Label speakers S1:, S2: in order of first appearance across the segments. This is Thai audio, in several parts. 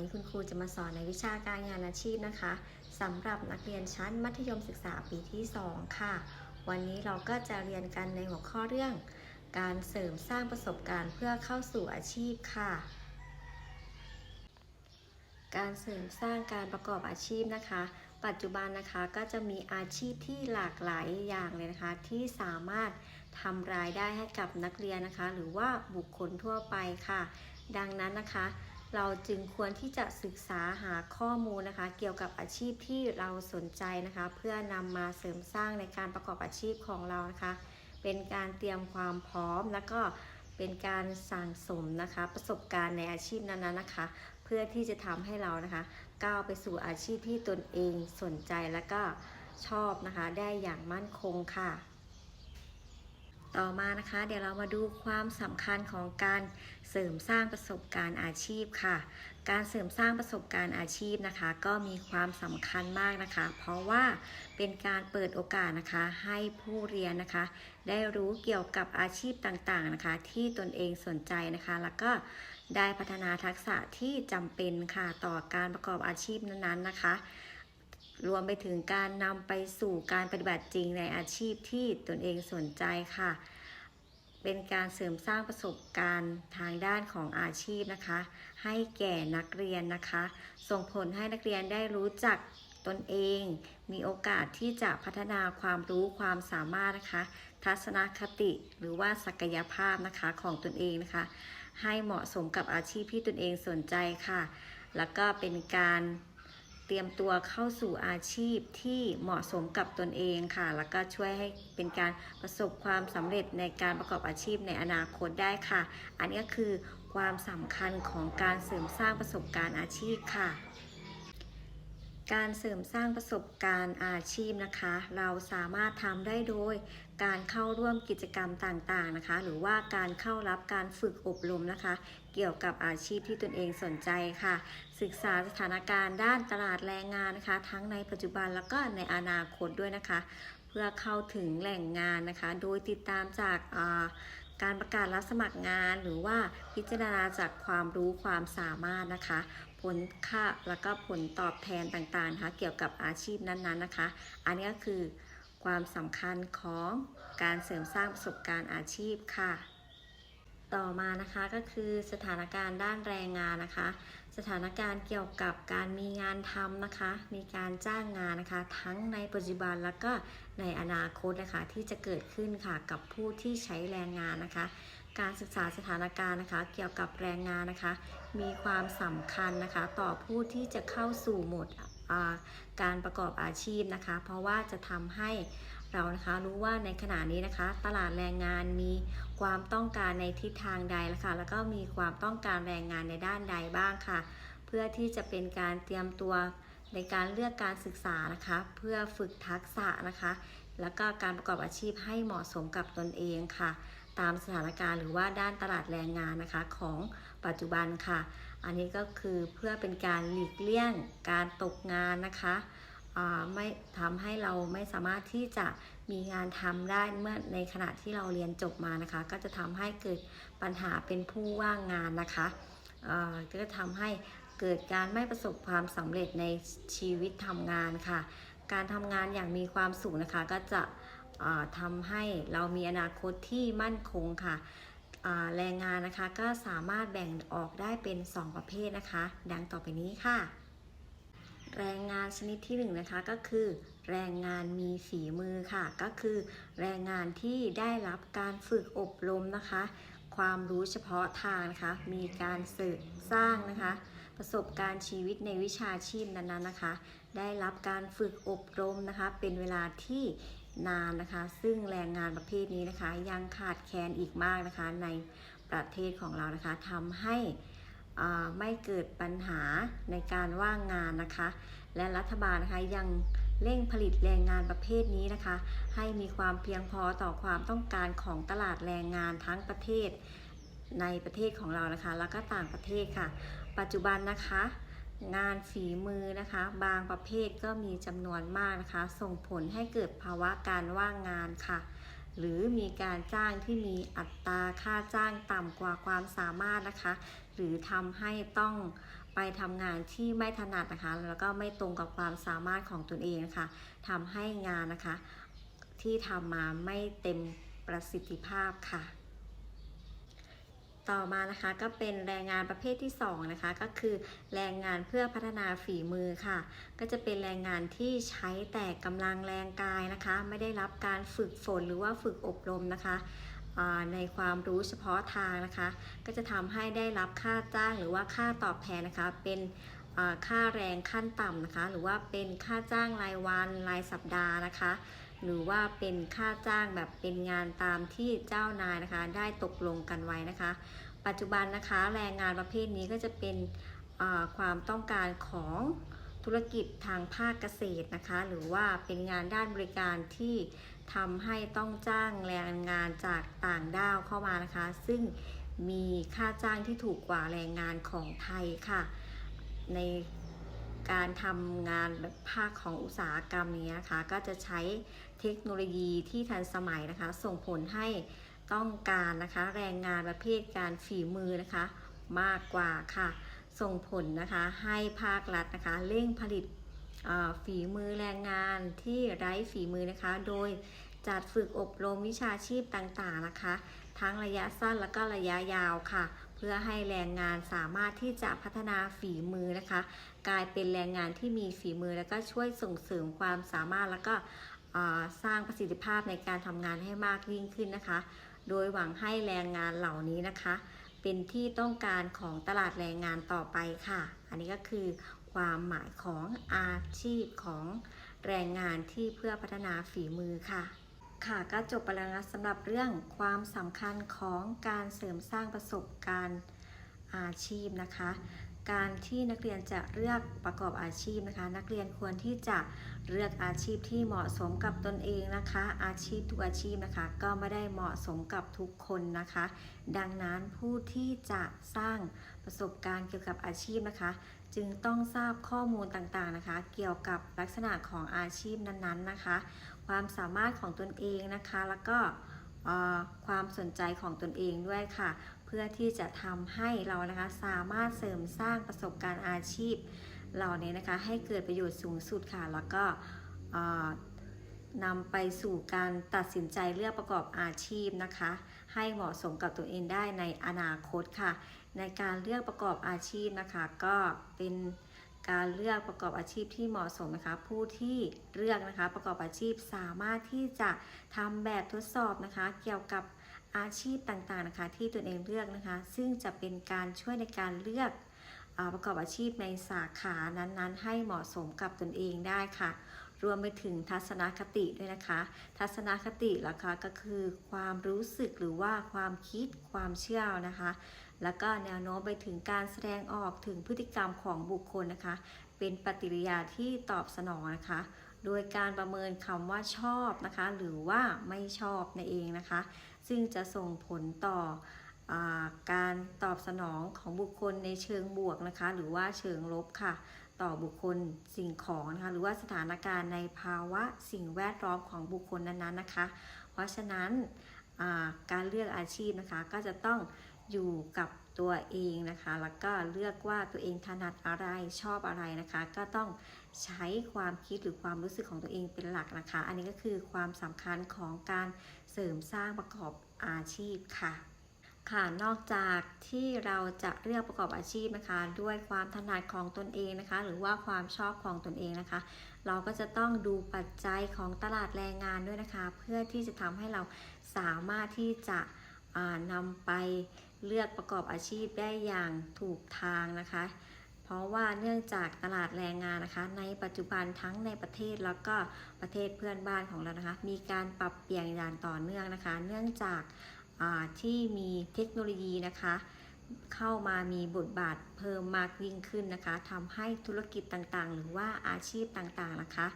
S1: นี้คุณครูจะมาสอนในวิชาการงานอาชีพนะคะสำหรับนักเรียนชั้นมัธยมศึกษาปีที่ 2 ค่ะ วันนี้เราก็จะเรียนกันในหัวข้อเรื่อง การเสริมสร้างประสบการณ์เพื่อเข้าสู่อาชีพค่ะ การเสริมสร้างการประกอบอาชีพนะคะ ปัจจุบันนะคะก็จะมีอาชีพที่หลากหลายอย่างเลยนะคะ ที่สามารถทำรายได้ให้กับนักเรียนนะคะ หรือว่าบุคคลทั่วไปค่ะ ดังนั้นนะคะ เราจึงควรที่จะศึกษาหาข้อมูลนะคะ เกี่ยวกับอาชีพที่เราสนใจนะคะ เพื่อนำมาเสริมสร้างในการประกอบอาชีพของเรานะคะ เป็นการเตรียมความพร้อมแล้วก็เป็นการสั่งสมนะคะ ประสบการณ์ในอาชีพนั้นๆนะคะ เพื่อที่จะทำให้เรานะคะ ก้าวไปสู่อาชีพที่ตนเองสนใจและก็ชอบนะคะ ได้อย่างมั่นคงค่ะ ต่อมานะคะ เดี๋ยวเรามาดูความสำคัญของการเสริมสร้างประสบการณ์อาชีพค่ะ การเสริมสร้างประสบการณ์อาชีพนะคะ ก็มีความสำคัญมากนะคะ เพราะว่าเป็นการเปิดโอกาสนะคะ ให้ผู้เรียนนะคะ ได้รู้เกี่ยวกับอาชีพต่างๆนะคะ ที่ตนเองสนใจนะคะ แล้วก็ได้พัฒนาทักษะที่จำเป็นค่ะต่อการประกอบอาชีพนั้นๆนะคะ รวมไปถึงการนำไปสู่การปฏิบัติจริงในอาชีพที่ตนเองสนใจค่ะ เป็นการเสริมสร้างประสบการณ์ทางด้านของอาชีพนะคะ ให้แก่นักเรียนนะคะ ส่งผลให้นักเรียนได้รู้จักตนเอง มีโอกาสที่จะพัฒนาความรู้ความสามารถนะคะ ทัศนคติหรือว่าศักยภาพนะคะของตนเองนะคะ ให้เหมาะสมกับอาชีพที่ตนเองสนใจค่ะ แล้วก็เป็นการ เตรียมตัวเข้าสู่อาชีพที่เหมาะสมกับตนเองค่ะ แล้วก็ช่วยให้เป็นการประสบความสำเร็จในการประกอบอาชีพในอนาคตได้ค่ะ อันนี้ก็คือความสำคัญของการเสริมสร้างประสบการณ์อาชีพค่ะ การเสริมสร้างประสบการณ์อาชีพนะคะ เราสามารถทำได้โดยการเข้าร่วมกิจกรรมต่างๆนะคะ หรือว่าการเข้ารับการฝึกอบรมนะคะ เกี่ยวกับอาชีพที่ตนเองสนใจค่ะ ศึกษาสถานการณ์ด้านตลาดแรงงานนะคะ ทั้งในปัจจุบันแล้วก็ในอนาคตด้วยนะคะ เพื่อเข้าถึงแหล่งงานนะคะ โดยติดตามจากการประกาศรับสมัครงานหรือว่าพิจารณาจากความรู้ความสามารถนะคะ ผลค่าแล้วก็ผลตอบแทนต่างๆนะคะเกี่ยวกับอาชีพนั้นๆนะคะ อันนี้ก็คือความสำคัญของการเสริมสร้างประสบการณ์อาชีพค่ะ ต่อมานะคะก็คือสถานการณ์ด้านแรงงานนะคะ สถานการณ์เกี่ยวกับการมีงานทำนะคะ มีการจ้างงานนะคะ ทั้งในปัจจุบันแล้วก็ในอนาคตนะคะที่จะเกิดขึ้นค่ะกับผู้ที่ใช้แรงงานนะคะ การศึกษาสถานการณ์นะคะ เกี่ยวกับแรงงานนะคะ มีความสำคัญนะคะ ต่อผู้ที่จะเข้าสู่โหมดการประกอบอาชีพนะคะ เพราะว่าจะทำให้เรานะคะรู้ว่าในขณะนี้นะคะ ตลาดแรงงานมีความต้องการในทิศทางใดแล้วค่ะแล้วก็มีความต้องการแรงงานในด้านใดบ้างค่ะ เพื่อที่จะเป็นการเตรียมตัวในการเลือกการศึกษานะคะ เพื่อฝึกทักษะนะคะ แล้วก็การประกอบอาชีพให้เหมาะสมกับตนเองค่ะ ตามสถานการณ์หรือว่าด้านตลาดแรงงานนะคะของปัจจุบันค่ะ อันนี้ก็คือเพื่อเป็นการหลีกเลี่ยงการตกงานนะคะไม่ทำให้เราไม่สามารถที่จะมีงานทำได้เมื่อในขณะที่เราเรียนจบมานะคะ ก็จะทำให้เกิดปัญหาเป็นผู้ว่างงานนะคะก็จะทำให้เกิดการไม่ประสบความสำเร็จในชีวิตทำงานค่ะ การทำงานอย่างมีความสุขนะคะก็จะ ทำให้เรามีอนาคตที่มั่นคงค่ะแรงงานนะคะก็สามารถแบ่งออกได้เป็น 2 ประเภทนะคะ ดังต่อไปนี้ค่ะ แรงงานชนิดที่1นงนะคะก็คือ แรงงานมีฝีมือค่ะ ก็คือ แรงงานที่ได้รับการฝึกอบรมนะคะ ความรู้เฉพาะทางนะคะมีการสริมสร้างนะคะ ประสบการณ์ชีวิตในวิชาชีพนั้นๆนะคะ ได้รับการฝึกอบรมนะคะ เป็นเวลาที่ นานนะคะ ซึ่งแรงงานประเภทนี้นะคะ ยังขาดแคลนอีกมากนะคะ ในประเทศของเรานะคะทำให้อ่าไม่เกิดปัญหาในการว่างงานนะคะ และรัฐบาลนะคะยังเร่งผลิตแรงงานประเภทนี้นะคะ ให้มีความเพียงพอต่อความต้องการของตลาดแรงงานทั้งประเทศในประเทศของเรานะคะ แล้วก็ต่างประเทศค่ะ ปัจจุบันนะคะ งานฝีมือนะคะ บางประเภทก็มีจำนวนมากนะคะ ส่งผลให้เกิดภาวะการว่างงานค่ะ หรือมีการจ้างที่มีอัตราค่าจ้างต่ำกว่าความสามารถนะคะ หรือทำให้ต้องไปทำงานที่ไม่ถนัดนะคะ แล้วก็ไม่ตรงกับความสามารถของตนเองนะคะทำให้งานนะคะ ที่ทำมาไม่เต็มประสิทธิภาพค่ะ ต่อมานะคะก็เป็นแรงงานประเภทที่2นะคะก็คือแรงงานเพื่อพัฒนาฝีมือค่ะ ก็จะเป็นแรงงานที่ใช้แต่กำลังแรงกายนะคะ ไม่ได้รับการฝึกฝนหรือว่าฝึกอบรมนะคะในความรู้เฉพาะทางนะคะ ก็จะทำให้ได้รับค่าจ้างหรือว่าค่าตอบแทนนะคะ เป็นค่าแรงขั้นต่ำนะคะ หรือว่าเป็นค่าจ้างรายวันรายสัปดาห์นะคะ หรือว่าเป็นค่าจ้างแบบเป็นงานตามที่เจ้านายนะคะ ได้ตกลงกันไว้นะคะ ปัจจุบันนะคะแรงงานประเภทนี้ก็จะเป็นความต้องการของธุรกิจทางภาคเกษตรนะคะ หรือว่าเป็นงานด้านบริการที่ทำให้ต้องจ้างแรงงานจากต่างด้าวเข้ามานะคะ ซึ่งมีค่าจ้างที่ถูกกว่าแรงงานของไทยค่ะ ใน การทำงานแบบภาคของอุตสาหกรรมนี้นะคะ ก็จะใช้เทคโนโลยีที่ทันสมัยนะคะ ส่งผลให้ต้องการนะคะ แรงงานประเภทการฝีมือนะคะ มากกว่าค่ะ ส่งผลนะคะให้ภาครัฐนะคะ เร่งผลิตฝีมือแรงงานที่ไร้ฝีมือนะคะ โดยจัดฝึกอบรมวิชาชีพต่างๆนะคะ ทั้งระยะสั้นและก็ระยะยาวค่ะ เพื่อให้แรงงานสามารถที่จะพัฒนาฝีมือนะคะ กลายเป็นแรงงานที่มีฝีมือแล้วก็ช่วยส่งเสริมความสามารถแล้วก็สร้างประสิทธิภาพในการทำงานให้มากยิ่งขึ้นนะคะ โดยหวังให้แรงงานเหล่านี้นะคะ เป็นที่ต้องการของตลาดแรงงานต่อไปค่ะ อันนี้ก็คือความหมายของอาชีพของแรงงานที่เพื่อพัฒนาฝีมือค่ะ ค่ะก็จบไปแล้วนะสำหรับเรื่องความสำคัญของการเสริมสร้างประสบการณ์อาชีพนะคะ การที่นักเรียนจะเลือกประกอบอาชีพนะคะ นักเรียนควรที่จะเลือกอาชีพที่เหมาะสมกับตนเองนะคะ อาชีพทุกอาชีพนะคะ ก็ไม่ได้เหมาะสมกับทุกคนนะคะ ดังนั้นผู้ที่จะสร้างประสบการณ์เกี่ยวกับอาชีพนะคะ จึงต้องทราบข้อมูลต่างๆนะคะ เกี่ยวกับลักษณะของอาชีพนั้นๆนะคะ ความสามารถของตนเองนะคะ แล้วก็ความสนใจของตนเองด้วยค่ะ เพื่อที่จะทำให้เรานะคะสามารถเสริมสร้างประสบการณ์อาชีพเหล่านี้นะคะ ให้เกิดประโยชน์สูงสุดค่ะ แล้วก็นำไปสู่การตัดสินใจเลือกประกอบอาชีพนะคะ ให้เหมาะสมกับตัวเองได้ในอนาคตค่ะ ในการเลือกประกอบอาชีพนะคะ ก็เป็น การเลือกประกอบอาชีพที่เหมาะสมนะคะ ผู้ที่เลือกนะคะประกอบอาชีพสามารถที่จะทำแบบทดสอบนะคะ เกี่ยวกับอาชีพต่างๆนะคะ ที่ตนเองเลือกนะคะ ซึ่งจะเป็นการช่วยในการเลือกอประกอบอาชีพในสาขานั้นๆ ให้เหมาะสมกับตนเองได้ค่ะ รวมไปถึงทัศนคติด้วยนะคะ ทัศนคติล่ะคะก็คือความรู้สึกหรือว่าความคิดความเชื่อนะคะ แล้วก็แนวโน้มไปถึงการแสดงออกถึงพฤติกรรมของบุคคลนะคะ เป็นปฏิกิริยาที่ตอบสนองนะคะ โดยการประเมินคำว่าชอบนะคะ หรือว่าไม่ชอบนั่นเองนะคะ ซึ่งจะส่งผลต่ออการตอบสนองของบุคคลในเชิงบวกนะคะ หรือว่าเชิงลบค่ะ ต่อบุคคลสิ่งของนะคะหรือว่าสถานการณ์ในภาวะสิ่งแวดล้อมของบุคคลนั้นๆนะคะ เพราะฉะนั้นการเลือกอาชีพนะคะก็จะต้อง อยู่กับตัวเองนะคะ แล้วก็เลือกว่าตัวเองถนัดอะไรชอบอะไรนะคะ ก็ต้องใช้ความคิดหรือความรู้สึกของตัวเองเป็นหลักนะคะ อันนี้ก็คือความสำคัญของการเสริมสร้างประกอบอาชีพค่ะค่ะ นอกจากที่เราจะเลือกประกอบอาชีพนะคะ ด้วยความถนัดของตนเองนะคะ หรือว่าความชอบของตนเองนะคะ เราก็จะต้องดูปัจจัยของตลาดแรงงานด้วยนะคะ เพื่อที่จะทำให้เราสามารถที่จะอ่านำไป เลือกประกอบอาชีพได้อย่างถูกทางนะคะ เพราะว่าเนื่องจากตลาดแรงงานนะคะ ในปัจจุบันทั้งในประเทศแล้วก็ประเทศเพื่อนบ้านของเรานะคะ มีการปรับเปลี่ยนอย่างต่อเนื่องนะคะ เนื่องจากาที่มีเทคโนโลยีนะคะ เข้ามามีบทบาทเพิ่มมากยิ่งขึ้นนะคะทำให้ธุรกิจต่างๆ หรือว่าอาชีพต่างๆนะคะ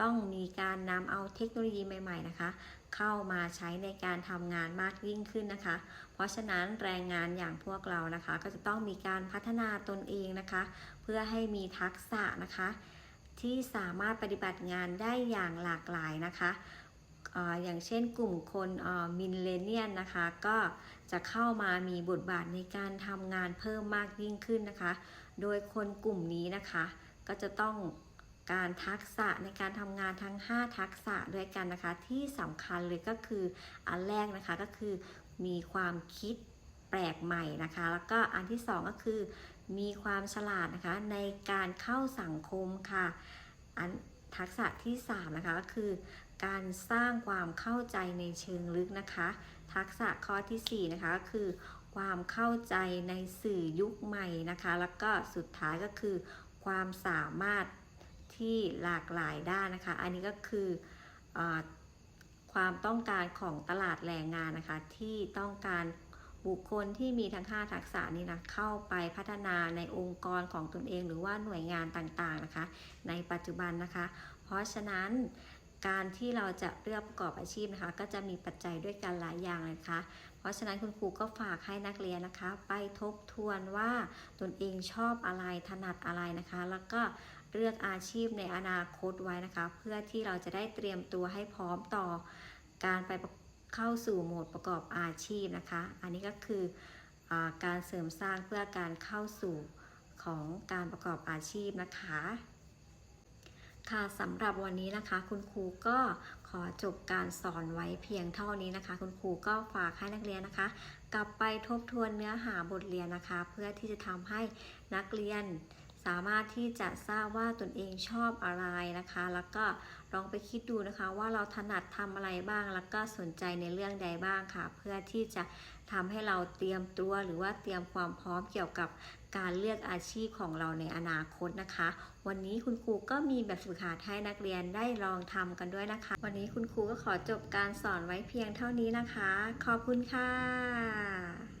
S1: ต้องมีการนำเอาเทคโนโลยีใหม่ ๆ นะคะ เข้ามาใช้ในการทำงานมากยิ่งขึ้นนะคะ เพราะฉะนั้นแรงงานอย่างพวกเรานะคะ ก็จะต้องมีการพัฒนาตนเองนะคะ เพื่อให้มีทักษะนะคะ ที่สามารถปฏิบัติงานได้อย่างหลากหลายนะคะเอ่าอย่างเช่นกลุ่มคนมินเลเนียนนะคะ ก็จะเข้ามามีบทบาทในการทำงานเพิ่มมากยิ่งขึ้นนะคะ โดยคนกลุ่มนี้นะคะ ก็จะต้อง การทักษะในการทำงานทั้ง 5 ทักษะด้วยกันนะคะ ที่สำคัญเลยก็คืออันแรกนะคะก็คือมีความคิดแปลกใหม่นะคะ แล้วก็อันที่สองก็คือ มีความฉลาดนะคะในการเข้าสังคมค่ะ อันทักษะที่ 3 นะคะก็คือ การสร้างความเข้าใจในเชิงลึกนะคะ ทักษะข้อทีสี่4 นะคะก็คือ ความเข้าใจในสื่อยุคใหม่นะคะ แล้วก็สุดท้ายก็คือ ความสามารถ ที่หลากหลายด้านนะคะ อันนี้ก็คืออความต้องการของตลาดแรงงานนะคะ ที่ต้องการบุคคลที่มีทั้ง 5 ทักษะนี้นะเข้าไปพัฒนาในองค์กรของตนเองหรือว่าหน่วยงานต่างๆนะคะ ในปัจจุบันนะคะ เพราะฉะนั้นการที่เราจะเลือกประกอบอาชีพนะคะ ก็จะมีปัจจัยด้วยกันหลายอย่างเลยนะคะ เพราะฉะนั้นคุณครูก็ฝากให้นักเรียนนะคะ ไปทบทวนว่าตนเองชอบอะไรถนัดอะไรนะคะ แล้วก็ เลือกอาชีพในอนาคตไว้นะคะ เพื่อที่เราจะได้เตรียมตัวให้พร้อมต่อการไปเข้าสู่โหมดประกอบอาชีพนะคะ อันนี้ก็คืออการเสริมสร้างเพื่อการเข้าสู่ของการประกอบอาชีพนะคะ ค่ะสำหรับวันนี้นะคะ คุณครูก็ขอจบการสอนไว้เพียงเท่านี้นะคะ คุณครูก็ฝากให้นักเรียนนะคะ กลับไปทบทวนเนื้อหาบทเรียนนะคะ เพื่อที่จะทำให้นักเรียน สามารถที่จะทราบว่าตนเองชอบอะไรนะคะ แล้วก็ลองไปคิดดูนะคะ ว่าเราถนัดทำอะไรบ้าง แล้วก็สนใจในเรื่องใดบ้างค่ะ เพื่อที่จะทำให้เราเตรียมตัวหรือว่าเตรียมความพร้อมเกี่ยวกับการเลือกอาชีพของเราในอนาคตนะคะ วันนี้คุณครูก็มีแบบฝึกหัดให้นักเรียนได้ลองทำกันด้วยนะคะ วันนี้คุณครูก็ขอจบการสอนไว้เพียงเท่านี้นะคะ ขอบคุณค่ะ